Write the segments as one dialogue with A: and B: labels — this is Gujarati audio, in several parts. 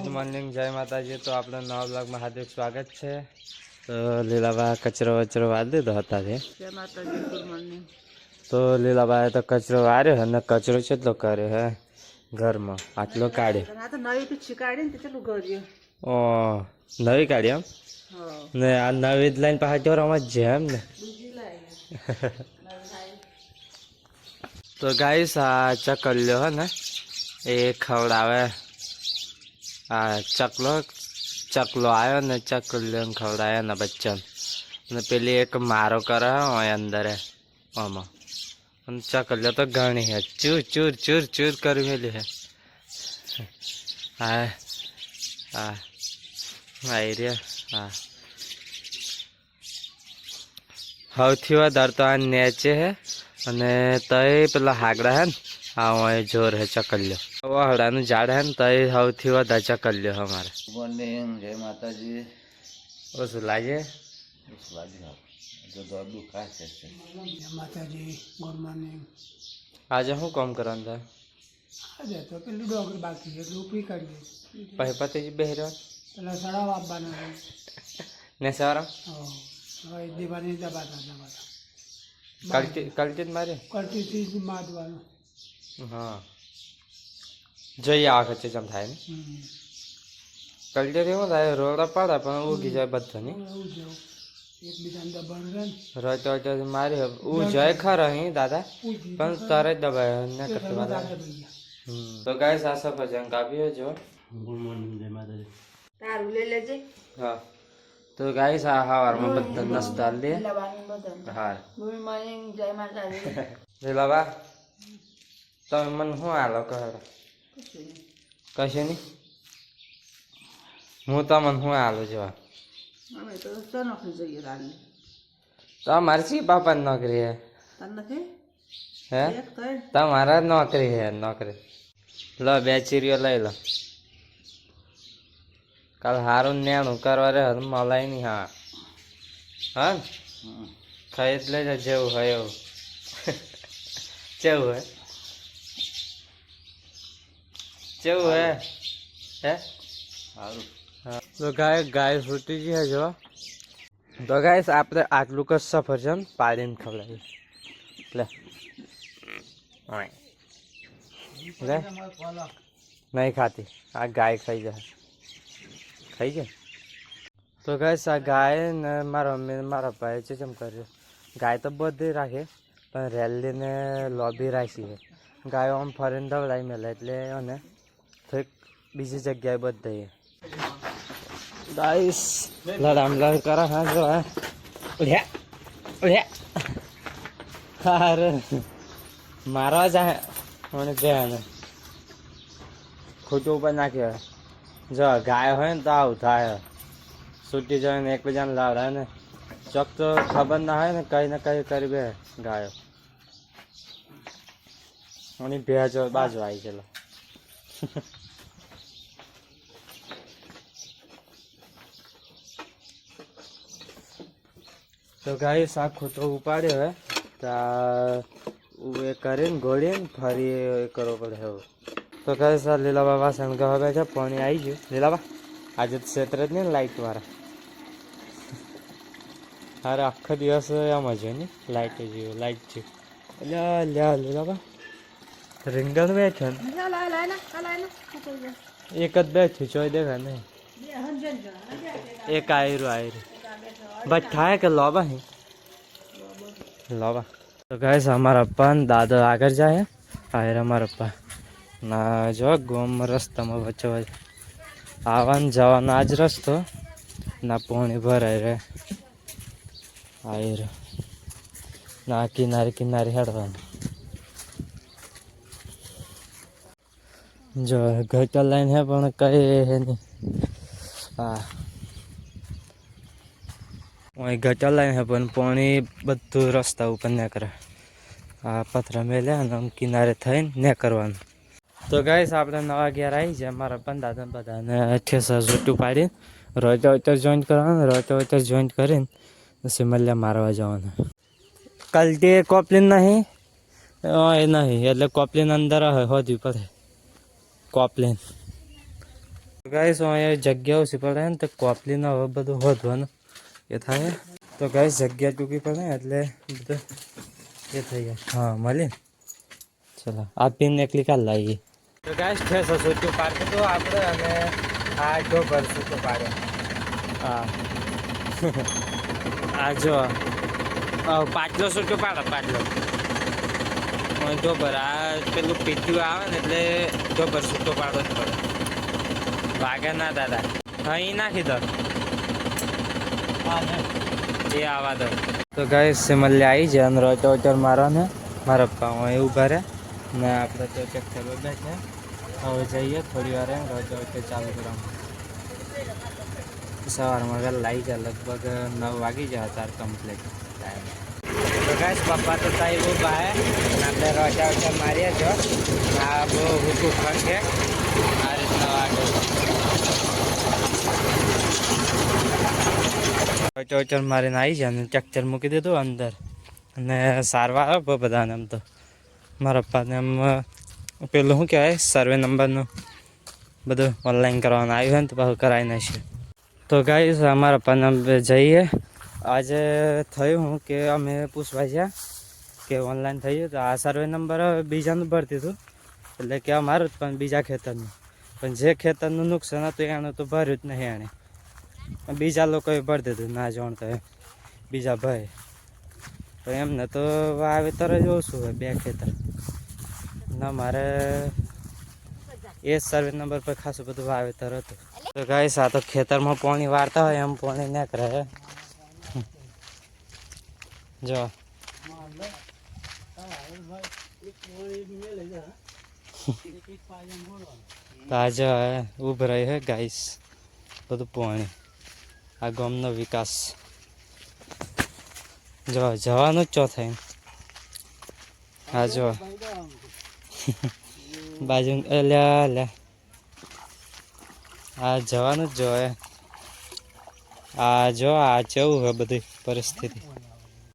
A: ગુડ મોર્નિંગ જય માતાજી. તો આપણા નવા બ્લોગમાં હાર્દિક સ્વાગત છે. તો લીલાબા કચરો વચરો વાળી દીધો હતા
B: મોર્નિંગ.
A: તો લીલાબાએ તો કચરો વાર્યો અને કચરો કેટલો કર્યો હે ઘરમાં આટલો કાઢ્યો. ઓ નવી કાઢી એમ? ને આ નવી જ લાઈન પાછા ચોરામાં જ છે એમ ને? તો ગાઈસ આ ચકલ્યો હે ને એ ખવડાવે. આ ચકલો ચકલો આવ્યો ને ચકલ્યો ખવડાયો ને બચ્ચન અને પેલી એક મારો કરે હોય અંદર આમાં અને ચકલ્યો તો ઘણી હે ચૂર ચૂર ચૂર ચૂર કરી મેલી હે હા હા આવી રહ્યા હા સૌથી વધારે તો આ નેચે હે અને તય પેલા હાગડા હે ને આ જોર હે ચકલ્યો વહડાનું ઝાડ હે ને તય સૌથી વધારે ચકલ્યો હે અમારે
C: મોર્નિંગ જય માતાજી
A: ઓછું લાગે
C: બસ વાજી આપ જો દોડ દુખાય છે
B: માતાજી ગુડ મોર્નિંગ
A: આજે શું કામ કરવાનું થાય
B: આજે તો પેલું ડોગર બાકી છે એટલે ઉપરી કાઢીએ
A: પછી પતિજી બેહર્યો
B: પેલા સડાવ આપવાના હોય
A: ને સવારે
B: હવે દીવાની દબાતા દબાતા
A: કલટી કલટી જ મારી
B: કરતીથી માદવાનું
A: હા જોઈએ આ વખતે જેમ થાય કલ્ચર એવું થાય રોડા પાડે પણ ઉગી જાય
B: બધાની. એકબીજાને
A: મારી ઉ જાય ખરો અહીં દાદા. પણ તરત દબાય ને કરતી તો ગાય સાસા ભજન કાપ્યો જો
C: ગુડ મોર્નિંગ જય માતાજી.
B: તારું લઈ લેજે.
A: હા. તો ગાય સા હવારમાં બધા નાસ્તા લે.
B: દે
A: હા.
B: ગુડ મોર્નિંગ જય માતાજી.
A: લીલાબા તમે મને શું આલો કહો? કશું નહીં? હું તમને શું હાલું જોવા?
B: અમે તો ચો નોકરી જઈએ રાની
A: તો મારી સી બાપાની નોકરી હે? હે? તમારા નોકરી હે નોકરી. લો બે ચીરીઓ લઈ લો. કાલ હારું નેણું કરવા રે મલાઈ નહીં હા. હા? ખાઈ જ લેજો જેવું હોય એવું. જેવું હે કેવું હે? હે?
C: સારું.
A: તો ગાય ગાય ફૂટી ગઈ છે જો. તો ગાય આપણે આટલું કશ સફરજન પાડીને ખવડાવી લે. લે. નહીં ખાતી. આ ગાય ખાઈ જાય. ખાઈ જાય? તો ગાય આ ગાય ને મારા મમ્મી મારા ભાઈ છે કેમ કર્યું. ગાય તો બધી રાખે પણ રેલી ને લોબી રાખી છે. ગાયો આમ ફરીને દવડાવી મેલે એટલે અને થોડીક બીજી જગ્યાએ બધી ગાઈસ લડામ લડ કરા હા જો હા ઉડ્યા ઉડ્યા અરે મારવા જાય મને કે ને ખોટું ઉપર નાખ્યો જો ગાય હોય ને તો આવું થાય છૂટી જાય ને એકબીજાને લાવડાય ને ચોક તો ખબર ના હોય ને કઈ ને કઈ કરી બે ગાયો અને ભેજો બાજુ આવી ગયેલો તો ગાય આખો તો ઉપાડ્યો હે. તો એ કરીને ગોળીને ફરી એ કરવો પડે હવે તો કહે સર લીલાબા વાસણ ગવા છે પાણી આવી ગયું. લીલાબા આજે તો ક્ષેત્ર જ નહીં લાઇટ મારા અરે આખો દિવસ એમ જ ને લાઈટ જેવું લાઈટ જેવું લ્યા લ્યા લીલાબા રીંગણ બેઠો ને. એક જ બેઠું ચોય દેખાય નહીં. એક આયરું આયરું. બસ થાય કે લોબા હે? લોબા તો ગાઈસ અમારા પપ્પા ને દાદા આગળ જાય આયર અમારા પપ્પા. ના, જો ગોમ રસ્તામાં વચ્ચે વચ્ચે. આવવાનું જવાનો આજ રસ્તો. ના, પોણી ભરાય રે. આયર ના, કિનારે કિનારે હેડવાનું. જો ઘટા લાઈન હે, પણ કઈ નહીં. હા. ગટર લાઈન છે પણ પાણી બધું રસ્તા ઉપર ને કરે આ પથરા મેલ્યા અને આમ કિનારે થઈને ને કરવાનું તો ગાઈશ આપણે નવા ઘેર આવી છે મારા પંદા બધાને ઠેસા છૂટું પાડીને. રોતા વતર જોઈન્ટ કરવાનું રોતે વતર જોઈન્ટ કરીને પછી મલ્યા મારવા જવાનું. કલટી કોપલીન નહીં? એ નહીં, એટલે કોપલીન અંદર હોદવી પડે કોપલીન. ગાઈશ અહીંયા જગ્યા ઓછી પડે ને તો કોપલિન હવે બધું હોધવાનું. એ થાય તો ગાઈસ જગ્યા ટૂંકી પડે ને એટલે બધું એ થઈ જાય હા મળીએ ચલો આ પિન એકલી કાલ લાવીએ તો ગાઈસ છે સસોટ્યું પાડે તો આપણે અને આ જો ભરશું તો પાડે હા આ જો આ પાટલો સૂટો પાડે પાટલો હું જો ભર આ પેલું પીઠ્યું આવે ને એટલે જો ભર સૂટો પાડો જ પડે વાગે ના દાદા હા એ નાખી દો એ આવા દો તો ગાય સિમલ્યા આવી જાય અને ટોચર ને મારા પપ્પા હું ઊભા રહે ને આપણે તો ચેક કરવા બેઠે હવે જઈએ થોડી વાર એમ રોજો ચાલુ કરવાનું. સવારમાં વહેલા લાવી જાય લગભગ નવ વાગી જાય તાર કમ્પ્લીટ તો ગાઈસ પપ્પા તો તાઈ ઊભા હે. આપણે રોજા ઓચર મારીએ છો આ બહુ હુકુ ફંકે આ રીતના વાગે. ચોચર મારીને આવી જાય અને ચકચર મૂકી દીધું અંદર. અને સારવાર આપો બધાને એમ તો. મારા પપ્પાને એમ પેલું શું કહેવાય? સર્વે નંબરનું બધું ઓનલાઈન કરવાનું આવ્યું હોય ને તો પાછું કરાવી નાખ્યું તો ગાઈસ અમારા પપ્પાને જઈએ. આજે થયું હું કે અમે પૂછવા ગયા કે ઓનલાઈન થઈ ગયું તો આ સર્વે નંબર બીજાનું ભરતી હતું. એટલે કે અમારું જ પણ બીજા ખેતરનું. પણ જે ખેતરનું નુકસાન હતું એનું તો ભર્યું જ નહીં એણે. બીજા લોકોએ ભરી દીધું. ના જાણતો બીજા ભાઈ તો એમને તો વાવેતર જ ઓછું હોય બે ખેતર. ના મારે એ સર્વે નંબર પર ખાસું બધું વાવેતર હતું. તો ગાઈસ, આ તો ખેતરમાં પાણી વાળતા હોય, એમ પાણી ના કરે. જો. તાજા ઉભ રહી હે ગાઈસ. બધું પાણી. આ ગામનો વિકાસ. જો, જવાનું જ ચોથાઈ હા, જો. બાજુ અલ્યા લે, આ જવાનું જ જોવે. આ જો, આ કેવું હવે બધી પરિસ્થિતિ.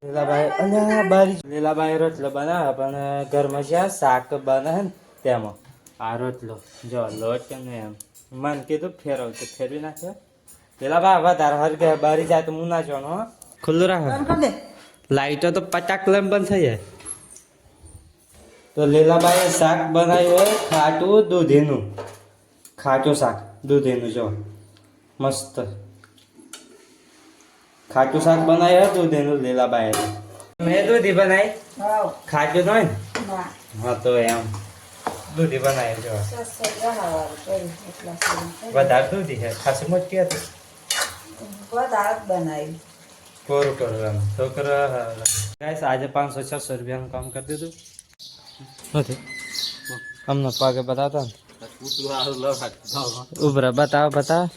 A: લીલાબાઈ અલ્યા બારી રોટલો બનાવે, પણ ઘરમાં જ્યાં શાક બને ને તેમાં. આ રોટલો, જો, લોટ નહીં એમ. મન કીધું ફેરવ તો ફેરવી નાખે પેલા બા વધારે હર કે બારી જાય તો હું ના જોણ હો. ખુલ્લું રાખે. લાઈટો તો પચાક લમ બંધ થઈ જાય. તો લીલાબાઈએ શાક બનાવ્યું હોય ખાટું દૂધીનું. ખાટું શાક દૂધીનું જો. મસ્ત. ખાટું શાક બનાવ્યું હોય દૂધીનું લીલાબાઈએ. મેં દૂધી બનાવી ખાટું તો હોય ને? હા તો એમ. દૂધી બનાવી જો. વધારે દૂધી છે ખાસી મોટી હતી. કરું ગાઈસ આજે પાંચસો છસો રૂપિયાનું કામ કરી દીધું. નથી. અમને પગે બતાવતા ને. ઉભરા બતાવો બતાવો.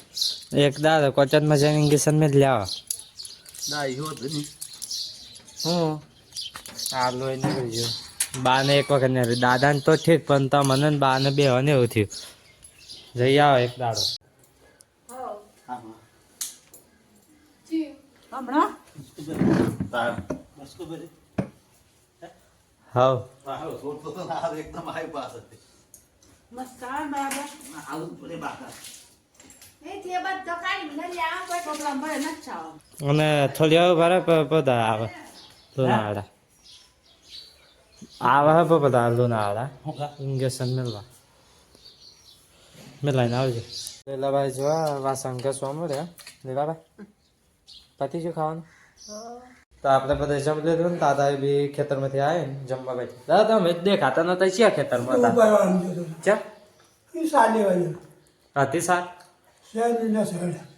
A: એક દાદા કોચનમાં જઈને ઇન્ગેશન મેં જ લેવા. હું? આ લોહી નીકળી ગયું. બાને એક વખત નહીં દાદાને તો ઠીક પણ તો મને ને બાને બે ને એવું થયું. જઈ આવો એક દાડો. હાવ. અને થોડી હવે ભરે બધા આવે. લુણાવાડા. આવે હે બધા લુણાવાડા. ઇંગેશન મેળવા. મેલાઈને આવજો. લીલાભાઈ જોવા વાસણ ઘસવા મળે લીલાભાઈ પતિ શું ખાવાનું? તો આપણે બધા જમી લીધું ને દાદા બી ખેતરમાંથી આવે ને જમવા બેઠા. દાદા તમે દેખાતા નતા ક્યાં ખેતરમાં? હતા
B: શહેર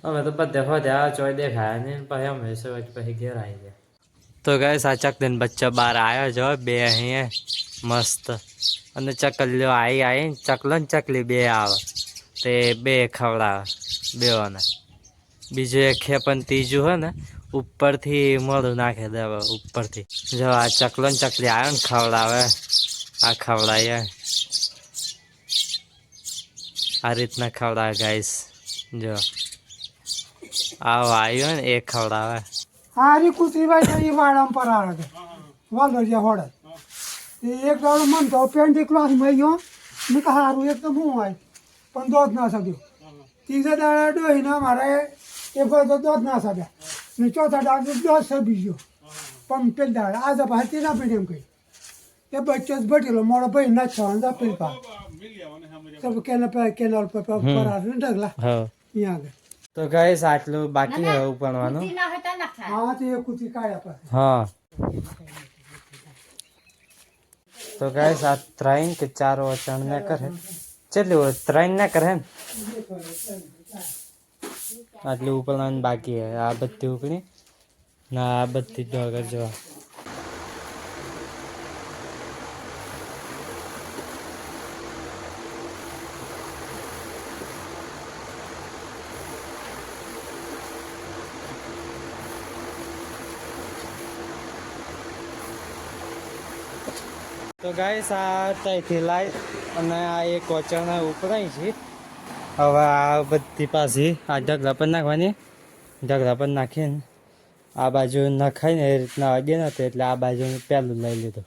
A: અમે તો બધે ફોધ્યા ચોય દેખાયા ને પછી અમે સવાજ પછી ઘેર આવી ગયા. તો ગए સાચક દિન બચ્ચા બાર આવ્યો જો બે અહીંયા મસ્ત. અને ચકલીઓ આવી આવી ચકલો ને ચકલી બે આવે. તે બે ખવડાવે બેઓને. બીજું એક છે પણ ત્રીજું હોય ને, ઉપરથી મોઢું નાખે દેવે ઉપરથી. જો આ ચકલો ને ચકલી આવે ને, ખવડાવે. આ ખવડાય આ રીતના ખવડાવે ગાઈસ જો. આ વાયુ ને, એ ખવડાવે.
B: હારી કુતરી ભાઈ એ વાડામાં પર આવે વાલરિયા હોડે. એક દાડો મન તો પેન્ટી ક્લાસમાં ગયો મેં કહા હારું એકદમ હું હોય પણ દોધ ના શક્યો ત્રીજા દાડા ડોહીને અમારે એ તો દોધ ના સાબ્યા ને ચોથા દાડા દોધ સબી બીજો. પણ પેલા આજે પાછી ના પીડી એમ કહી. એ બચ્ચો જ ભટેલો મોડો ભાઈ ના છ પેલ પા તો કેનલ પર કેનલ પર પર પર આવે ને ઢગલા.
A: હા.
B: અહીંયા આગળ.
A: તો ગાઈસ આટલું બાકી હવે ઉપરવાનું
B: હા તે એક કુતી કાઢ્યા પાસે
A: હા. તો ગાઈસ આ ત્રણ કે ચાર વચન ને કરે કેટલી ત્રણ ને કરે આટલી ઉપરવાનું બાકી છે આ બધી ઉપરી ના આ બધી ડોગર જોવા. તો ગાઈસ આ ત્યાંથી લાઈ અને આ એક વચણ ઉપરાય છે. હવે આ બધી પાછી આ ઢગલા પર નાખવાની. ઢગલા પર નાખીને આ બાજુ નખાઈને એ રીતના વાગે નથી એટલે આ બાજુ પહેલું લઈ લીધું.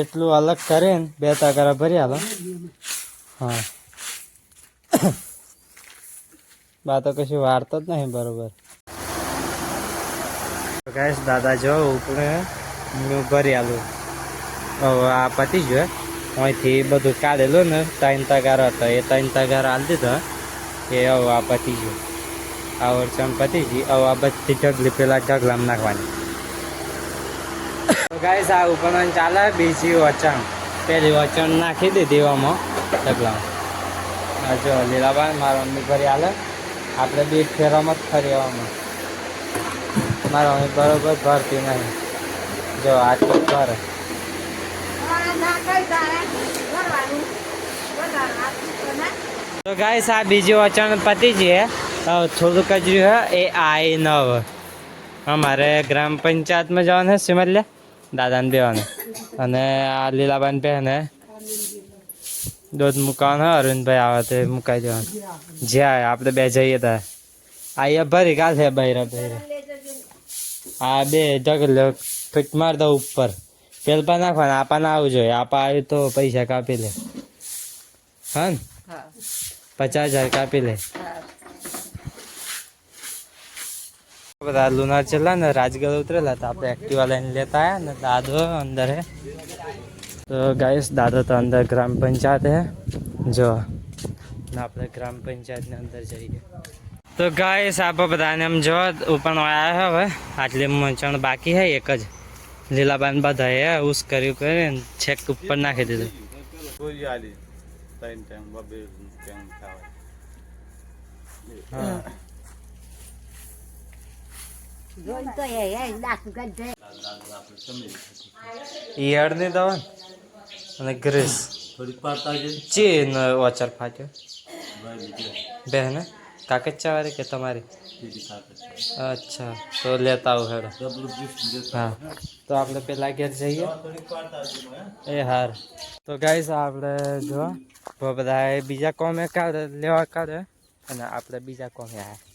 A: એટલું અલગ કરીને બે તગારા ભરી હા. બા તો કશું વારતો જ નહીં બરોબર. ગાઈસ દાદા જો ઉપર હું ભરી આલું. હવે આ પતી ગયો અહીંથી બધું કાઢેલું ને ત્રણ તગાર હતા. એ ત્રણ તગાર હાલ દીધો. એ હવે આ પતી ગયું. આ વરસાદ પતી ગઈ. હવે આ બધી ઢગલી પેલા ઢગલામ નાખવાની. તો ગાઈસ, આ ચાલે. બીજી વચન. પેલી વચન નાખી દીધી આમાં ઢગલામાં. જો લીલાબાઈ, મારા મમ્મી ઘરે હાલે આપણે બે ફેરામાં જ ફરી આવવામાં મારા મમ્મી બરોબર ભરતી નહીં. જો આટલું ભરે. તો ગાઈસ આ બીજું વચન પતિ છે થોડુંક જ રહ્યું એ આઈ નવ અમારે ગ્રામ પંચાયતમાં જવાનું છે સિમલ્યા દાદાને બેવાનું. અને આ લીલાબાન બેને દૂધ મૂકવાનું હોય અરવિંદભાઈ આવે તો મુકાઈ દેવાનું. જ્યાં આપણે બે જઈએ ત્યાં આઈએ ભરી કાલ છે બૈરા બૈરા. આ બે ઢગલો ફિટ માર દો ઉપર. પેલપા નાખવાના આપા ના આવવું જોઈએ. આપા આવ્યું તો પૈસા કાપી લે. હા. ને પચાસ હજાર કાપી લે. બધા લુનાર ચલા ને રાજગઢ ઉતરેલા તો આપણે એક્ટિવા લઈને લેતા આવ્યા ને દાદો અંદર હે. તો ગાઈસ દાદો તો અંદર ગ્રામ પંચાયત હે. જો ને આપણે ગ્રામ પંચાયતની અંદર જઈએ તો ગાઈસ આપણે બધાને એમ જો ઉપર આવ્યા હવે. આટલી મચણ બાકી હે એક જ. લીલાબાન બધા હે ઉસ કર્યું કરીને છેક ઉપર નાખી દીધું.
C: ગોળી આલી ત્રણ ટાઈમ બબે ટાઈમ ખાવા.
A: હા. ઈયળની દવા ને? અને ગ્રીસ.
C: થોડીક પાડતા છે
A: ચી ઓચર ફાટ્યો?
C: ભાઈ બીજે.
A: બહેને? કાકચ્ચા વાળી કે તમારી?
C: બીજી ખાતે
A: અચ્છા તો લેતા આવું હેડો
C: ડબલું જ્યુસ
A: હા તો આપણે પેલા ઘેર જઈએ
C: થોડીક પાડતા છે
A: એ હાર તો ગાઈસ આપણે જો તો બધા બીજા કોમે કાઢે લેવા કાઢે અને આપણે બીજા કોમે આવ્યા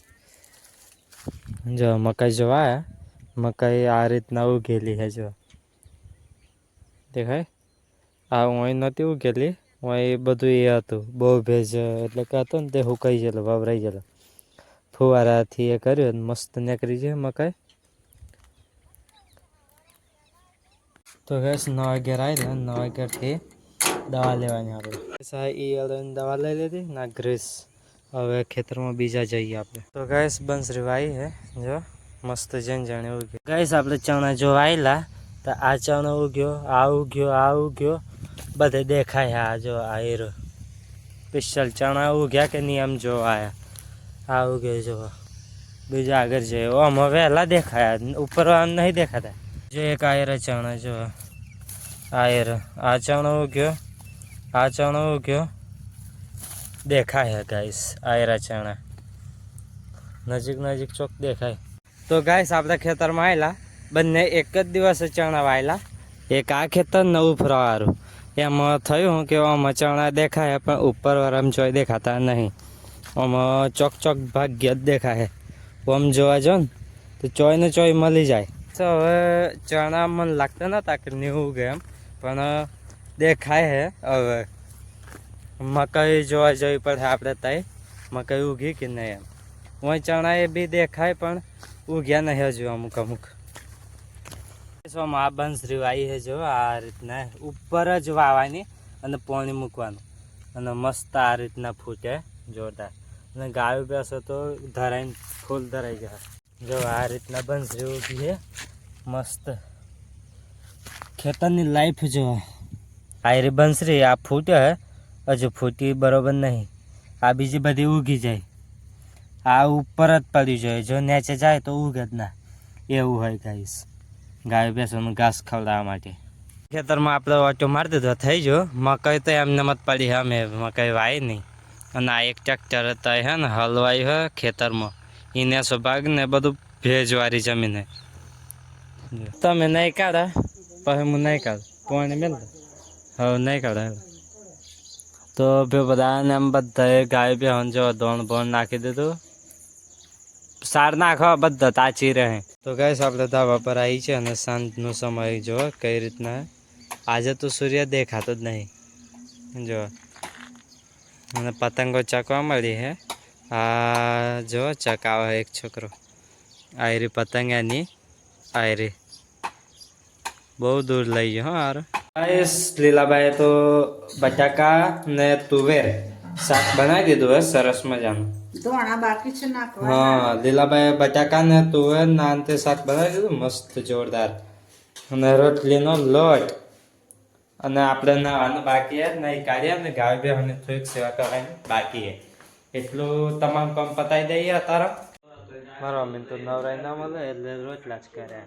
A: જો મકાઈ જોવા આયા મકાઈ આ રીતના ઉગેલી છે જો દેખાય આ ઓય નહોતી ઉગેલી ઓય બધું એ હતું બહુ ભેજ એટલે કે હતું ને તે હુકાઈ ગયેલું વવરાઈ ગયેલું ફુવારાથી એ કર્યું મસ્ત નીકળી છે મકાઈ. તો ગેસ નવા ઘેર આવીને નવા ઘેરથી દવા લેવાની આપણે. એ અલગ દવા લઈ લીધી ના ગ્રીસ. હવે ખેતરમાં બીજા જઈએ આપણે. તો ગેસ બંસરી વાઈ હે. જો, મસ્ત જણ જાણે ઉગ્યો ગેસ આપણે ચણા જો વાયેલા, તો આ ચણો ઉગ્યો, આ ઉગ્યો આ ઉગ્યો. બધે દેખાય આ જો આ હીરો. સ્પેશિયલ ચણા ઉગ્યા કે નહીં આમ જો આયા? આ કે જો બીજા આગળ જઈએ આમ વહેલા દેખાયા. ઉપર નહીં દેખાતા. જો એક આયર ચણા જો આયર. આ ચણો ઉગ્યો. આ ચણો ઉગ્યો. દેખાય ગાઈસ આયરા ચણા નજીક નજીક ચોક દેખાય. તો ગાઈસ આપણા ખેતરમાં આવેલા બંને એક જ દિવસે ચણા વાયેલા એક આ ખેતર નવું ફરવાવાળું એમાં થયું કે આમાં ચણા દેખાય, પણ ઉપર વરમ જોઈ દેખાતા નહીં. આમાં ચોક ચોક ભાગ્ય જ દેખાય. આમ જોવા જો ને, તો ચોય ને ચોય મળી જાય. તો હવે ચણા મને લાગતા નતા કે નહીં ઉગે એમ, પણ દેખાય હે હવે. મકાઈ જોવા જવી પડે આપણે ત્યાં મકાઈ ઉગી કે નહીં એમ. હું ચણા એ બી દેખાય પણ ઉગ્યા નહીં હજુ અમુક અમુક. સો આ બંસરી વાઈ હે જો, આ રીતના ઉપર જ વાવાની અને પાણી મૂકવાનું. અને મસ્ત આ રીતના ફૂટે જોરદાર. અને ગાયો બેસો તો ધરાઈને ફૂલ ધરાઈ જાય જો આ રીતના બંસરી ઊભી છે. મસ્ત. ખેતરની લાઈફ જો. આ રે બંસરી આ ફૂટ્યો હે. હજુ ફૂટી બરોબર નહીં. આ બીજી બધી ઉગી જાય. આ ઉપર જ પડી જોઈએ જો નીચે જાય તો ઉગે જ ના. એવું હોય ગાઈસ ગાય બેસવાનું ઘાસ ખવડાવવા માટે. ખેતરમાં આપણે ઓટો મારી દીધો. થઈ ગયો. મકાઈ તો એમને મત પડી. અમે મકાઈ વાય નહીં. અને આ એક ટ્રેક્ટર હતા હે ને હલવાઈ હે ખેતરમાં. એને સ્વભાગ ને બધું ભેજવાળી જમીને. તમે નહીં કાઢા? પછી હું નહીં કાઢ. પોણી મેલ હવે નહીં કાઢે તો બે બધાને એમ બધાએ ગાય બે જો ધોણ ભોણ નાખી દીધું. સાર નાખો બધા, તાચી રહે. તો ગાય આપણે ધાબા પર આવી છે અને સાંજનો સમય જો, કઈ રીતના? આજે તો સૂર્ય દેખાતો જ નહીં. જો. અને પતંગો ચકવા મળી હે. આ જો ચકાવે એક છોકરો. આયરી પતંગ એની આયરી. બહુ દૂર લઈ ગયો હા હારું. લીલાબાઈએ તો બટાકા ને તુવેર શાક બનાવી દીધું હે સરસ મજાનું. હા લીલાબાઈ બટાકા ને તુવેર નાનતે શાક બનાવી દીધું મસ્ત જોરદાર. અને રોટલીનો લોટ. અને આપણે નાવાનું બાકી હે નહીં કાઢ્યા ને ગાય બે અને થોડીક સેવા કરવાની બાકી હે એટલું તમામ કામ પતાવી દઈએ અત્યારે. મારો અમે તો નવરાય ના મળે એટલે રોટલા જ કરે.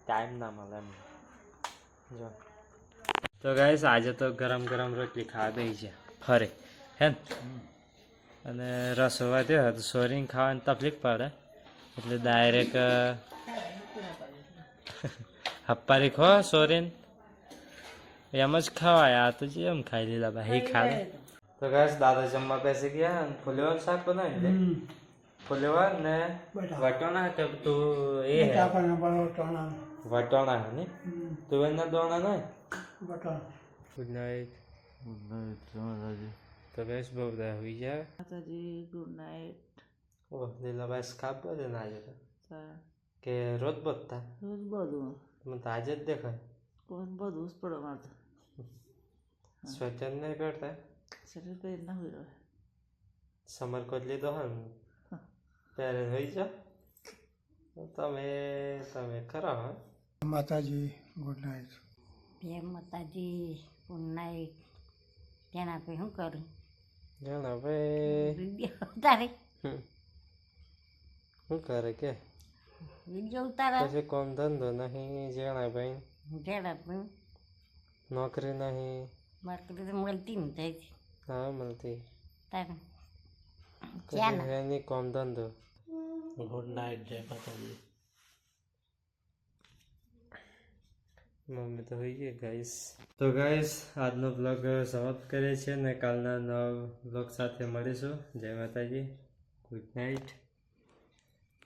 A: ટાઈમ ના મળે એમ. જો. તો ગાઈસ આજે તો ગરમ ગરમ રોટલી ખાવા દઈ છે. ફરે. હે અને રસ હોવા તો સોરીને ખાવાની તકલીફ પડે. એટલે ડાયરેક્ટ હપ્પારી ખો સોરીને એમ જ ખવાય. આ તો જેમ ખાઈ લીધા? ભાઈ ખાય તો ગાઈસ દાદા જમવા બેસી ગયા અને ફુલેવાનું શાક બનાવી દે. ફુલેવા ને વટોણા કે તું એ હે?
B: બરોટાણા
A: વટોણા હે ને તુવેરના દોણા નહીં?
B: બટાણા
A: ગુડ નાઇટ તો ગાઈસ બહુ બધા હોઈ જાય
D: માતાજી ગુડ નાઈટ
A: ઓહ લીલાભાઈ સ્કાપ બધે ના જતા તો કે રોજ બધતા
D: રોજ બધું.
A: મને તો આજે જ દેખાય.
D: બધું જ પડે મારે તો.
A: સ્વેટર નહીં પહેરતા
D: શરીર પહેરી ના હોય
A: સમર કોટ લીધો હોય ને? પહેરે હોઈ જા. તમે તમે ખરા હા.
B: માતાજી ગુડ નાઇટ
E: જય માતાજી પુનાઈ તેના પછી શું કરું?
A: જાણ ભાઈ
E: તારે
A: શું કરે કે?
E: વીડિયો ઉતારા.
A: પછી કોમ ધંધો નહીં જણા ભાઈ.
E: જેડા પણ
A: નોકરી નહીં.
E: મારી તો મળતી ને થઈ
A: હા મળતી
E: તારે
A: નહીં કોમ ધંધો
C: ગુડ નાઇટ જય માતાજી
A: મમ્મી તો હોઈ ગઈ ગાઈસ તો ગાઈસ આજનો બ્લોગ સમાપ્ત કરીએ છીએ ને કાલના નવા બ્લોગ સાથે મળીશું જય માતાજી ગુડ નાઇટ